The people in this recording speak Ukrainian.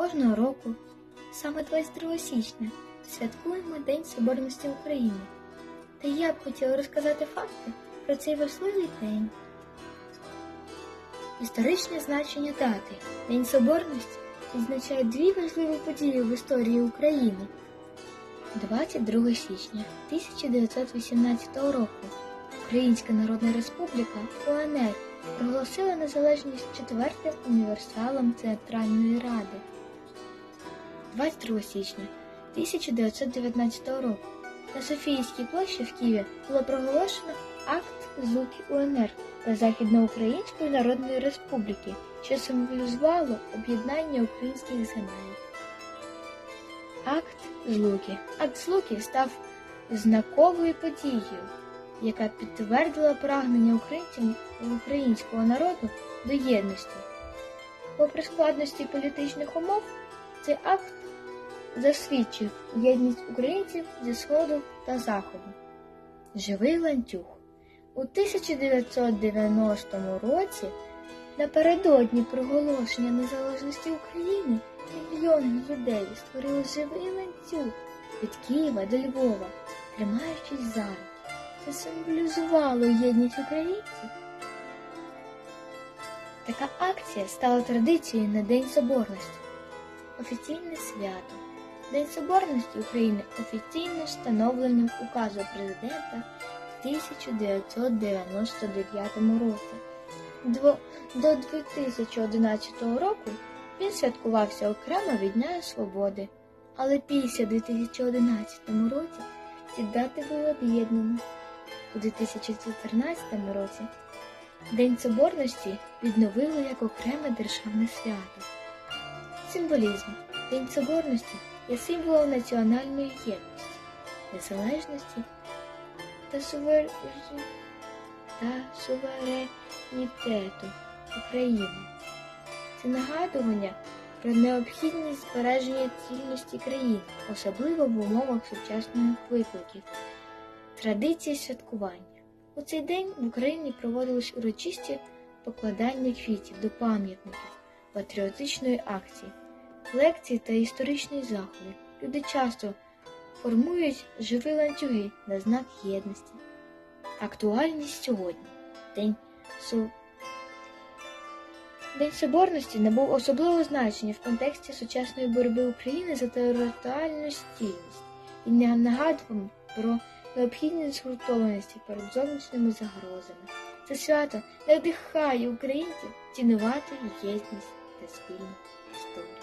Кожного року, саме 22 січня, святкуємо День Соборності України. Та я б хотіла розказати факти про цей важливий день. Історичне значення дати День Соборності відзначає дві важливі події в історії України. 22 січня 1918 року Українська Народна Республіка УНР проголосила незалежність четвертим універсалом Центральної Ради. 22 січня 1919 року на Софійській площі в Києві було проголошено акт злуки УНР та Західноукраїнської Народної Республіки, що символізувало об'єднання українських земель. Акт злуки. Акт злуки став знаковою подією, яка підтвердила прагнення українців українського народу до єдності. Попри складності політичних умов, цей акт засвідчив єдність українців зі Сходу та Заходу. Живий ланцюг. У 1990 році, напередодні проголошення незалежності України, мільйони людей створили живий ланцюг від Києва до Львова, тримаючись за руки. Це символізувало єдність українців. Така акція стала традицією на День Соборності. Офіційне свято. День Соборності України офіційно встановленим указом президента в 1999 році. До 2011 року він святкувався окремо від Дня Свободи, але після 2011 році ці дати були об'єднані. У 2014 році День Соборності відновили як окреме державне свято. Символізм. День Соборності є символом національної єдності, незалежності та, сувер... та суверенітету України. Це нагадування про необхідність збереження цільності країни, особливо в умовах сучасних викликів. Традиції святкування. У цей день в Україні проводились урочисті покладання квітів до пам'ятників, патріотичної акції, лекції та історичні заходи. Люди часто формують живі ланцюги на знак єдності. Актуальність сьогодні. День, Со... День Соборності набув особливого значення в контексті сучасної боротьби України за територіальну стільність і не нагадував про необхідність згуртованості перед зовнішніми загрозами. Це свято надихає українців цінувати єдність та спільну історію.